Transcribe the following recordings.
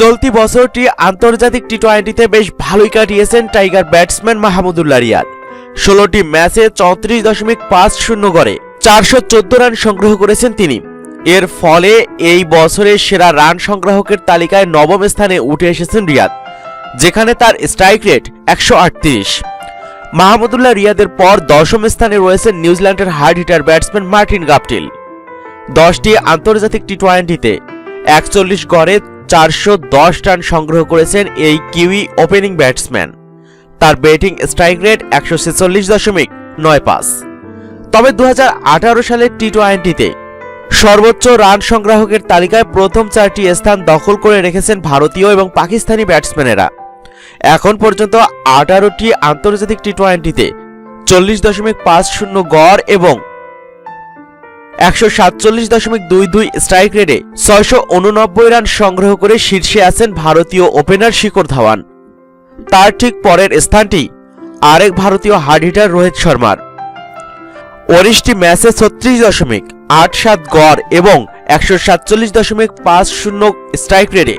চলতি বছরটি আন্তর্জাতিক টি টোয়েন্টিতে বেশ ভালোই কাটিয়েছেন টাইগার ব্যাটসম্যান মাহমুদুল্লাহ রিয়াদ। ষোলোটি ম্যাচে চৌত্রিশ দশমিক পাঁচ শূন্য করে চারশো চোদ্দ রান সংগ্রহ করেছেন তিনি। এর ফলে এই বছরের সেরা রান সংগ্রাহকের তালিকায় নবম স্থানে উঠে এসেছেন রিয়াদ, যেখানে তার স্ট্রাইক রেট একশো আটত্রিশ। মাহমুদুল্লাহ রিয়াদের পর দশম স্থানে রয়েছেন নিউজিল্যান্ডের hard hitter batsman Martin Guptill. দশটি আন্তর্জাতিক টি টোয়েন্টিতে একচল্লিশ গড়ে চারশো দশ রান সংগ্রহ করেছেন এই কিউই ওপেনিং ব্যাটসম্যান। তার ব্যাটিং স্ট্রাইক রেট একশো ছেচল্লিশ দশমিক নয় পাঁচ। তবে দু হাজার আঠারো সালের টি টোয়েন্টিতে সর্বোচ্চ রান সংগ্রাহকের তালিকায় প্রথম চারটি স্থান দখল করে রেখেছেন ভারতীয় এবং পাকিস্তানি ব্যাটসম্যানেরা। এখন পর্যন্ত আঠারোটি আন্তর্জাতিক টি টোয়েন্টিতে চল্লিশ দশমিক পাঁচ শূন্য গড় এবং একশো সাতচল্লিশ দশমিক দুই দুই স্ট্রাইক রেটে ছয়শো উননব্বই রান সংগ্রহ করে শীর্ষে আছেন ভারতীয় ওপেনার শিখর ধাওয়ান। তার ঠিক পরের স্থানটি আরেক ভারতীয় হার্ড হিটার রোহিত শর্মার। উনিশটি ম্যাচে ছত্রিশ দশমিক আট সাত গড় এবং একশো সাতচল্লিশ দশমিক পাঁচ শূন্য স্ট্রাইক রেটে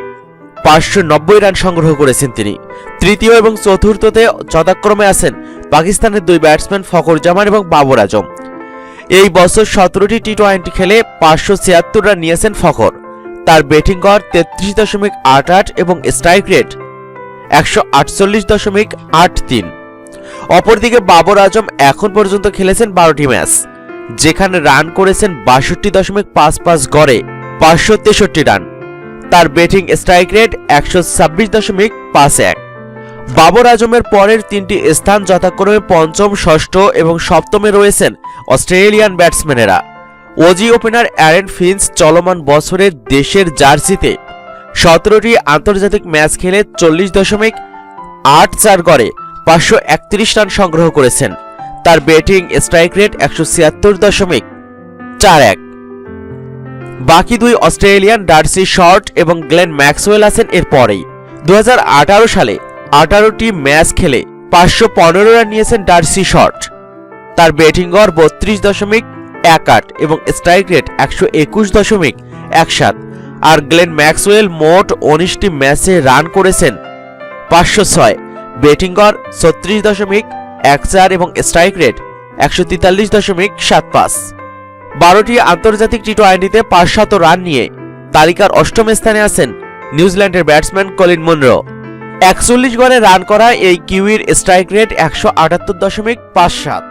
পাঁচশো নব্বই রান সংগ্রহ করেছেন তিনি। তৃতীয় এবং চতুর্থতে যথাক্রমে আছেন পাকিস্তানের দুই ব্যাটসম্যান ফখর জামান এবং বাবর আজম। এই বছর সতেরোটি টি টোয়েন্টি খেলে পাঁচশো ছিয়াত্তর রান নিয়েছেন ফখর। তার ব্যাটিং গড় তেত্রিশ দশমিক আট আট এবং স্ট্রাইক রেট একশো আটচল্লিশ দশমিক আট তিন। অপরদিকে বাবর আজম এখন পর্যন্ত খেলেছেন বারোটি ম্যাচ, যেখানে রান করেছেন বাষট্টি দশমিক পাঁচ পাঁচ গড়ে পাঁচশো তেষট্টি রান। তার ব্যাটিং স্ট্রাইক রেট একশো ছাব্বিশ দশমিক পাঁচ এক। বাবর আজমের পরের তিনটি স্থান যথাক্রমে পঞ্চম, ষষ্ঠ এবং সপ্তমে রয়েছেন অস্ট্রেলিয়ান ব্যাটসম্যানেরা। ওজি ওপেনার অ্যারেন ফিন্স চলমান বছরের দেশের জার্সিতে সতেরোটি আন্তর্জাতিক ম্যাচ খেলে চল্লিশ দশমিক আট চার গড়ে পাঁচশো একত্রিশ রান সংগ্রহ করেছেন। তার ব্যাটিং স্ট্রাইক রেট একশো ছিয়াত্তর দশমিক চার এক। বাকি দুই অস্ট্রেলিয়ান ডার্সি শর্ট এবং গ্লেন ম্যাক্সওয়েল আছেন এরপরেই। দু হাজার আঠারো সালে আঠারোটি ম্যাচ খেলে পাঁচশো পনেরো রান নিয়েছেন ডার্সি শর্ট তার ব্যাটিং গড় বত্রিশ দশমিক এক আট এবং স্ট্রাইক রেট একশো একুশ দশমিক এক সাত। আর গ্লেন ম্যাক্সওয়েল মোট উনিশটি ম্যাচে রান করেছেন পাঁচশো ছয়। ব্যাটিং গড় ছত্রিশ দশমিক এক চার এবং স্ট্রাইক রেট একশো তেতাল্লিশ দশমিক সাত পাঁচ। বারোটি আন্তর্জাতিক টি টোয়েন্টিতে পাঁচশত রান নিয়ে তালিকার অষ্টম স্থানে আছেন নিউজিল্যান্ডের ব্যাটসম্যান কলিন মুনরো। একচল্লিশ গড়ে রান করা এই কিউইর স্ট্রাইক রেট একশো আটাত্তর দশমিক পাঁচ সাত।